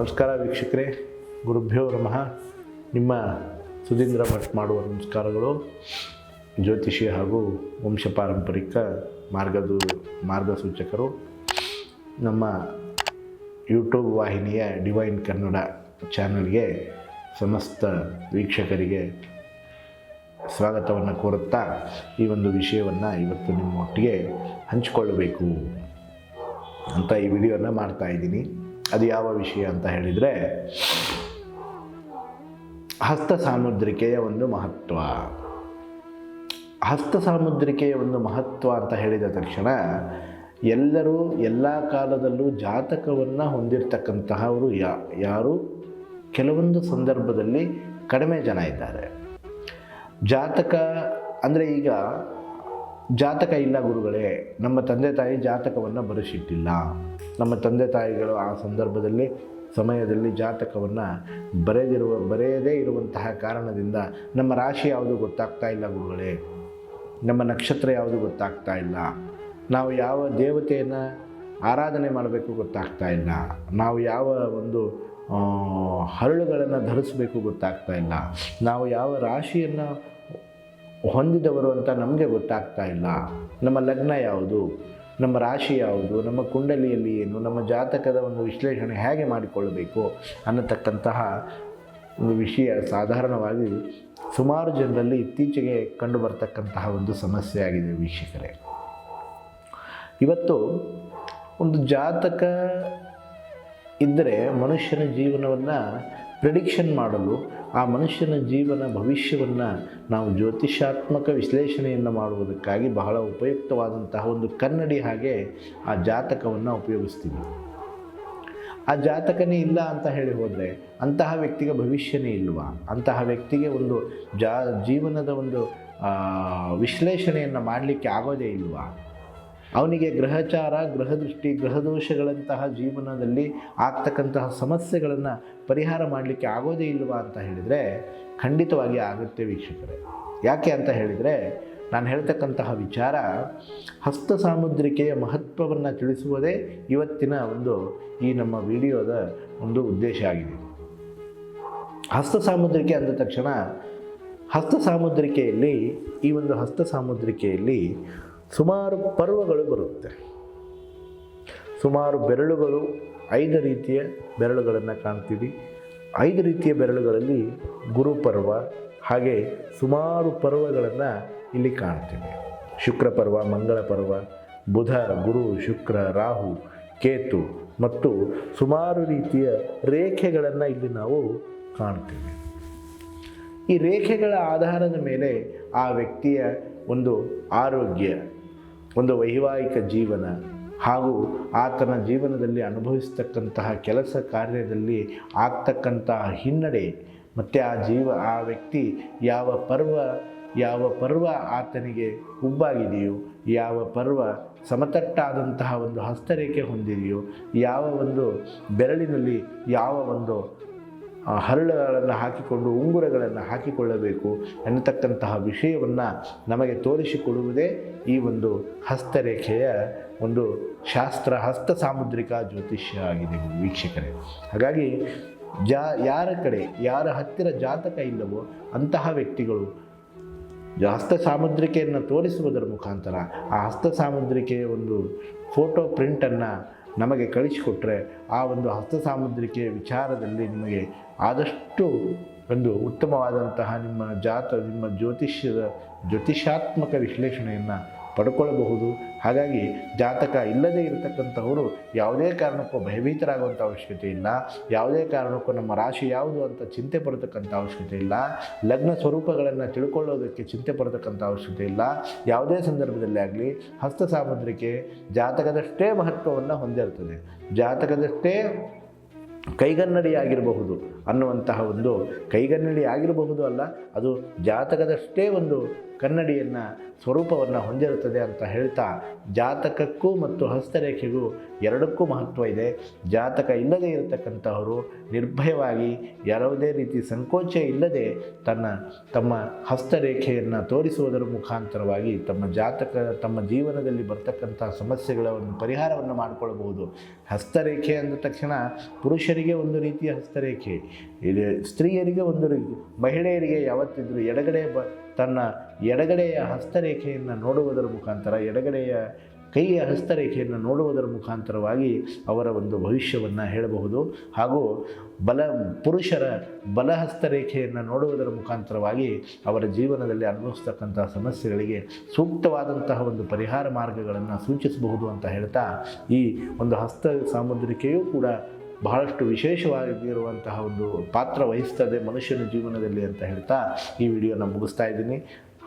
ನಮಸ್ಕಾರ ವೀಕ್ಷಕರೇ, ಗುರುಭ್ಯೋ ನಮಃ. ನಿಮ್ಮ ಸುಧೀಂದ್ರ ಭಟ್ ಮಾಡುವ ನಮಸ್ಕಾರಗಳು. ಜ್ಯೋತಿಷಿ ಹಾಗೂ ವಂಶ ಪಾರಂಪರಿಕ ಮಾರ್ಗದು ಮಾರ್ಗಸೂಚಕರು. ನಮ್ಮ ಯೂಟ್ಯೂಬ್ ವಾಹಿನಿಯ ಡಿವೈನ್ ಕನ್ನಡ ಚಾನಲ್ಗೆ ಸಮಸ್ತ ವೀಕ್ಷಕರಿಗೆ ಸ್ವಾಗತವನ್ನು ಕೋರುತ್ತಾ ಈ ಒಂದು ವಿಷಯವನ್ನು ಇವತ್ತು ನಿಮ್ಮೊಟ್ಟಿಗೆ ಹಂಚಿಕೊಳ್ಳಬೇಕು ಅಂತ ಈ ವಿಡಿಯೋನ ಮಾಡ್ತಾ ಇದ್ದೀನಿ. ಅದು ಯಾವ ವಿಷಯ ಅಂತ ಹೇಳಿದರೆ, ಹಸ್ತ ಸಾಮುದ್ರಿಕೆಯ ಒಂದು ಮಹತ್ವ. ಹಸ್ತ ಸಾಮುದ್ರಿಕೆಯ ಒಂದು ಮಹತ್ವ ಅಂತ ಹೇಳಿದ ತಕ್ಷಣ, ಎಲ್ಲರೂ ಎಲ್ಲ ಕಾಲದಲ್ಲೂ ಜಾತಕವನ್ನು ಹೊಂದಿರತಕ್ಕಂತಹವರು ಯಾ, ಯಾರು? ಕೆಲವೊಂದು ಸಂದರ್ಭದಲ್ಲಿ ಕಡಿಮೆ ಜನ ಇದ್ದಾರೆ. ಜಾತಕ ಅಂದರೆ ಈಗ ಜಾತಕ ಇಲ್ಲ ಗುರುಗಳೇ, ನಮ್ಮ ತಂದೆ ತಾಯಿ ಜಾತಕವನ್ನು ಬರೆಸಿಟ್ಟಿಲ್ಲ. ನಮ್ಮ ತಂದೆ ತಾಯಿಗಳು ಆ ಸಂದರ್ಭದಲ್ಲಿ, ಸಮಯದಲ್ಲಿ ಜಾತಕವನ್ನು ಬರೆದಿರುವ, ಬರೆಯದೇ ಇರುವಂತಹ ಕಾರಣದಿಂದ ನಮ್ಮ ರಾಶಿ ಯಾವುದು ಗೊತ್ತಾಗ್ತಾ ಇಲ್ಲ ಗುರುಗಳೇ. ನಮ್ಮ ನಕ್ಷತ್ರ ಯಾವುದು ಗೊತ್ತಾಗ್ತಾ ಇಲ್ಲ. ನಾವು ಯಾವ ದೇವತೆಯನ್ನು ಆರಾಧನೆ ಮಾಡಬೇಕು ಗೊತ್ತಾಗ್ತಾ ಇಲ್ಲ. ನಾವು ಯಾವ ಒಂದು ಹರಳುಗಳನ್ನು ಧರಿಸಬೇಕು ಗೊತ್ತಾಗ್ತಾ ಇಲ್ಲ. ನಾವು ಯಾವ ರಾಶಿಯನ್ನು ಹೊಂದಿದವರು ಅಂತ ನಮಗೆ ಗೊತ್ತಾಗ್ತಾ ಇಲ್ಲ. ನಮ್ಮ ಲಗ್ನ ಯಾವುದು? ನಮ್ಮ ರಾಶಿ ಯಾವುದು? ನಮ್ಮ ಕುಂಡಲಿಯಲ್ಲಿ ಏನು? ನಮ್ಮ ಜಾತಕದ ಒಂದು ವಿಶ್ಲೇಷಣೆ ಹೇಗೆ ಮಾಡಿಕೊಳ್ಳಬೇಕು? ಅನ್ನತಕ್ಕಂತಹ ಒಂದು ವಿಷಯ ಸಾಧಾರಣವಾಗಿ ಸುಮಾರು ಜನರಲ್ಲಿ ಇತ್ತೀಚೆಗೆ ಕಂಡುಬರ್ತಕ್ಕಂತಹ ಒಂದು ಸಮಸ್ಯೆ ಆಗಿದೆ ವೀಕ್ಷಕರೇ. ಇವತ್ತು ಒಂದು ಜಾತಕ ಇದ್ದರೆ ಮನುಷ್ಯನ ಜೀವನವನ್ನು ಪ್ರಿಡಿಕ್ಷನ್ ಮಾಡಲು ಆ ಮನುಷ್ಯನ ಜೀವನ, ಭವಿಷ್ಯವನ್ನು ನಾವು ಜ್ಯೋತಿಷಾತ್ಮಕ ವಿಶ್ಲೇಷಣೆಯನ್ನು ಮಾಡುವುದಕ್ಕಾಗಿ ಬಹಳ ಉಪಯುಕ್ತವಾದಂತಹ ಒಂದು ಕನ್ನಡಿ ಹಾಗೆ ಆ ಜಾತಕವನ್ನು ಉಪಯೋಗಿಸ್ತೀವಿ. ಆ ಜಾತಕನೇ ಇಲ್ಲ ಅಂತ ಹೇಳಿ ಹೋದರೆ ಅಂತಹ ವ್ಯಕ್ತಿಗೆ ಭವಿಷ್ಯನೇ ಇಲ್ವಾ? ಅಂತಹ ವ್ಯಕ್ತಿಗೆ ಒಂದು ಜಾ, ಜೀವನದ ಒಂದು ವಿಶ್ಲೇಷಣೆಯನ್ನು ಮಾಡಲಿಕ್ಕೆ ಆಗೋದೇ ಇಲ್ವಾ? ಅವನಿಗೆ ಗ್ರಹಚಾರ ಗ್ರಹದೃಷ್ಟಿ ಗ್ರಹದೋಷಗಳಂತಹ ಜೀವನದಲ್ಲಿ ಆಗ್ತಕ್ಕಂತಹ ಸಮಸ್ಯೆಗಳನ್ನು ಪರಿಹಾರ ಮಾಡಲಿಕ್ಕೆ ಆಗೋದೇ ಇಲ್ವಾ ಅಂತ ಹೇಳಿದರೆ ಖಂಡಿತವಾಗಿ ಆಗುತ್ತೆ ವೀಕ್ಷಕರೇ. ಯಾಕೆ ಅಂತ ಹೇಳಿದರೆ ನಾನು ಹೇಳ್ತಕ್ಕಂತಹ ವಿಚಾರ ಹಸ್ತ ಸಾಮುದ್ರಿಕೆಯ ಮಹತ್ವವನ್ನು ತಿಳಿಸುವುದೇ ಇವತ್ತಿನ ಒಂದು ಈ ನಮ್ಮ ವಿಡಿಯೋದ ಒಂದು ಉದ್ದೇಶ ಆಗಿದೆ. ಹಸ್ತ ಸಾಮುದ್ರಿಕೆ ಅಂದ ತಕ್ಷಣ ಹಸ್ತ ಸಾಮುದ್ರಿಕೆಯಲ್ಲಿ ಈ ಒಂದು ಹಸ್ತ ಸಾಮುದ್ರಿಕೆಯಲ್ಲಿ ಸುಮಾರು ಪರ್ವಗಳು ಬರುತ್ತೆ. ಸುಮಾರು ಬೆರಳುಗಳು, ಐದು ರೀತಿಯ ಬೆರಳುಗಳನ್ನು ಕಾಣ್ತೀವಿ. ಐದು ರೀತಿಯ ಬೆರಳುಗಳಲ್ಲಿ ಗುರು ಪರ್ವ ಹಾಗೆ ಸುಮಾರು ಪರ್ವಗಳನ್ನು ಇಲ್ಲಿ ಕಾಣ್ತೀವಿ. ಶುಕ್ರ ಪರ್ವ, ಮಂಗಳ ಪರ್ವ, ಬುಧ, ಗುರು, ಶುಕ್ರ, ರಾಹು, ಕೇತು ಮತ್ತು ಸುಮಾರು ರೀತಿಯ ರೇಖೆಗಳನ್ನು ಇಲ್ಲಿ ನಾವು ಕಾಣ್ತೀವಿ. ಈ ರೇಖೆಗಳ ಆಧಾರದ ಮೇಲೆ ಆ ವ್ಯಕ್ತಿಯ ಒಂದು ಆರೋಗ್ಯ ಒಂದು ವೈವಾಹಿಕ ಜೀವನ ಹಾಗೂ ಆತನ ಜೀವನದಲ್ಲಿ ಅನುಭವಿಸ್ತಕ್ಕಂತಹ ಕೆಲಸ ಕಾರ್ಯದಲ್ಲಿ ಆಗ್ತಕ್ಕಂತಹ ಹಿನ್ನಡೆ, ಮತ್ತು ಆ ಜೀವ, ಆ ವ್ಯಕ್ತಿ ಯಾವ ಪರ್ವ ಯಾವ ಪರ್ವ ಆತನಿಗೆ ಉಬ್ಬಾಗಿದೆಯೋ ಯಾವ ಪರ್ವ ಸಮತಟ್ಟಾದಂತಹ ಒಂದು ಹಸ್ತರೇಖೆ ಹೊಂದಿದೆಯೋ, ಯಾವ ಒಂದು ಬೆರಳಿನಲ್ಲಿ ಯಾವ ಒಂದು ಹರಳುಗಳನ್ನು ಹಾಕಿಕೊಂಡು ಉಂಗುರಗಳನ್ನು ಹಾಕಿಕೊಳ್ಳಬೇಕು ಎನ್ನತಕ್ಕಂತಹ ವಿಷಯವನ್ನು ನಮಗೆ ತೋರಿಸಿಕೊಡುವುದೇ ಈ ಒಂದು ಹಸ್ತರೇಖೆಯ ಒಂದು ಶಾಸ್ತ್ರ ಹಸ್ತ ಸಾಮುದ್ರಿಕ ಜ್ಯೋತಿಷ್ಯ ಆಗಿದೆ ವೀಕ್ಷಕರೇ. ಹಾಗಾಗಿ ಜಾ ಯಾರ ಕಡೆ ಯಾರ ಹತ್ತಿರ ಜಾತಕ ಇಲ್ಲವೋ ಅಂತಹ ವ್ಯಕ್ತಿಗಳು ಹಸ್ತ ಸಾಮುದ್ರಿಕೆಯನ್ನು ತೋರಿಸುವುದರ ಮುಖಾಂತರ ಆ ಹಸ್ತ ಸಾಮುದ್ರಿಕೆಯ ಒಂದು ಫೋಟೋ ಪ್ರಿಂಟನ್ನು ನಮಗೆ ಕಳಿಸಿಕೊಟ್ರೆ ಆ ಒಂದು ಹಸ್ತ ವಿಚಾರದಲ್ಲಿ ನಿಮಗೆ ಆದಷ್ಟು ಒಂದು ಉತ್ತಮವಾದಂತಹ ನಿಮ್ಮ ಜಾತ, ನಿಮ್ಮ ಜ್ಯೋತಿಷ್ಯದ ಜ್ಯೋತಿಷಾತ್ಮಕ ವಿಶ್ಲೇಷಣೆಯನ್ನು ಪಡ್ಕೊಳ್ಳಬಹುದು ಹಾಗಾಗಿ ಜಾತಕ ಇಲ್ಲದೇ ಇರತಕ್ಕಂಥವರು ಯಾವುದೇ ಕಾರಣಕ್ಕೂ ಭಯಭೀತರಾಗುವಂಥ ಅವಶ್ಯಕತೆ ಇಲ್ಲ. ಯಾವುದೇ ಕಾರಣಕ್ಕೂ ನಮ್ಮ ರಾಶಿ ಯಾವುದು ಅಂತ ಚಿಂತೆ ಪಡತಕ್ಕಂಥ ಅವಶ್ಯಕತೆ ಇಲ್ಲ. ಲಗ್ನ ಸ್ವರೂಪಗಳನ್ನು ತಿಳ್ಕೊಳ್ಳೋದಕ್ಕೆ ಚಿಂತೆ ಪಡತಕ್ಕಂಥ ಅವಶ್ಯಕತೆ ಇಲ್ಲ. ಯಾವುದೇ ಸಂದರ್ಭದಲ್ಲಿ ಆಗಲಿ, ಹಸ್ತ ಸಾಮುದ್ರಿಕೆ ಜಾತಕದಷ್ಟೇ ಮಹತ್ವವನ್ನು ಹೊಂದಿರ್ತದೆ. ಜಾತಕದಷ್ಟೇ ಕೈಗನ್ನಡಿಯಾಗಿರಬಹುದು ಅನ್ನುವಂತಹ ಒಂದು ಕೈಗನ್ನಡಿ ಆಗಿರಬಹುದು ಅಲ್ಲ, ಅದು ಜಾತಕದಷ್ಟೇ ಒಂದು ಕನ್ನಡಿಯನ್ನು ಸ್ವರೂಪವನ್ನು ಹೊಂದಿರುತ್ತದೆ ಅಂತ ಹೇಳ್ತಾ ಜಾತಕಕ್ಕೂ ಮತ್ತು ಹಸ್ತರೇಖೆಗೂ ಎರಡಕ್ಕೂ ಮಹತ್ವ ಇದೆ. ಜಾತಕ ಇಲ್ಲದೆ ಇರತಕ್ಕಂಥವರು ನಿರ್ಭಯವಾಗಿ ಯಾವುದೇ ರೀತಿ ಸಂಕೋಚ ಇಲ್ಲದೆ ತನ್ನ, ತಮ್ಮ ಹಸ್ತರೇಖೆಯನ್ನು ತೋರಿಸುವುದರ ಮುಖಾಂತರವಾಗಿ ತಮ್ಮ ಜಾತಕ, ತಮ್ಮ ಜೀವನದಲ್ಲಿ ಬರ್ತಕ್ಕಂಥ ಸಮಸ್ಯೆಗಳ ಒಂದು ಪರಿಹಾರವನ್ನು ಮಾಡಿಕೊಳ್ಳಬಹುದು ಹಸ್ತರೇಖೆ ಅಂದ ತಕ್ಷಣ ಪುರುಷರಿಗೆ ಒಂದು ರೀತಿಯ ಹಸ್ತರೇಖೆ ಇದೆ ಸ್ತ್ರೀಯರಿಗೆ ಒಂದು ರೀತಿ, ಮಹಿಳೆಯರಿಗೆ ಯಾವತ್ತಿದ್ರೂ ಎಡಗಡೆ ಬ, ತನ್ನ ಎಡಗಡೆಯ ಹಸ್ತರೇಖೆಯನ್ನು ನೋಡುವುದರ ಮುಖಾಂತರ, ಎಡಗಡೆಯ ಕೈಯ ಹಸ್ತರೇಖೆಯನ್ನು ನೋಡುವುದರ ಮುಖಾಂತರವಾಗಿ ಅವರ ಒಂದು ಭವಿಷ್ಯವನ್ನು ಹೇಳಬಹುದು. ಹಾಗೂ ಬಲ, ಪುರುಷರ ಬಲ ಹಸ್ತರೇಖೆಯನ್ನು ನೋಡುವುದರ ಮುಖಾಂತರವಾಗಿ ಅವರ ಜೀವನದಲ್ಲಿ ಅನುಭವಿಸ್ತಕ್ಕಂಥ ಸಮಸ್ಯೆಗಳಿಗೆ ಸೂಕ್ತವಾದಂತಹ ಒಂದು ಪರಿಹಾರ ಮಾರ್ಗಗಳನ್ನು ಸೂಚಿಸಬಹುದು ಅಂತ ಹೇಳ್ತಾ, ಈ ಒಂದು ಹಸ್ತ ಸಾಮುದ್ರಿಕೆಯೂ ಕೂಡ ಬಹಳಷ್ಟು ವಿಶೇಷವಾಗಿರುವಂತಹ ಒಂದು ಪಾತ್ರ ವಹಿಸ್ತದೆ ಮನುಷ್ಯನ ಜೀವನದಲ್ಲಿ ಅಂತ ಹೇಳ್ತಾ ಈ ವಿಡಿಯೋನ ಮುಗಿಸ್ತಾ ಇದ್ದೀನಿ.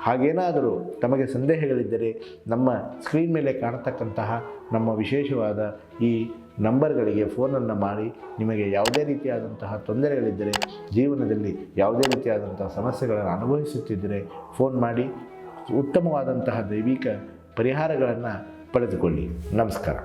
ಹಾಗೇನಾದರೂ ತಮಗೆ ಸಂದೇಹಗಳಿದ್ದರೆ ನಮ್ಮ ಸ್ಕ್ರೀನ್ ಮೇಲೆ ಕಾಣತಕ್ಕಂತಹ ನಮ್ಮ ವಿಶೇಷವಾದ ಈ ನಂಬರ್ಗಳಿಗೆ ಫೋನನ್ನು ಮಾಡಿ ನಿಮಗೆ ಯಾವುದೇ ರೀತಿಯಾದಂತಹ ತೊಂದರೆಗಳಿದ್ದರೆ, ಜೀವನದಲ್ಲಿ ಯಾವುದೇ ರೀತಿಯಾದಂತಹ ಸಮಸ್ಯೆಗಳನ್ನು ಅನುಭವಿಸುತ್ತಿದ್ದರೆ ಫೋನ್ ಮಾಡಿ ಉತ್ತಮವಾದಂತಹ ದೈವಿಕ ಪರಿಹಾರಗಳನ್ನು ಪಡೆದುಕೊಳ್ಳಿ. ನಮಸ್ಕಾರ.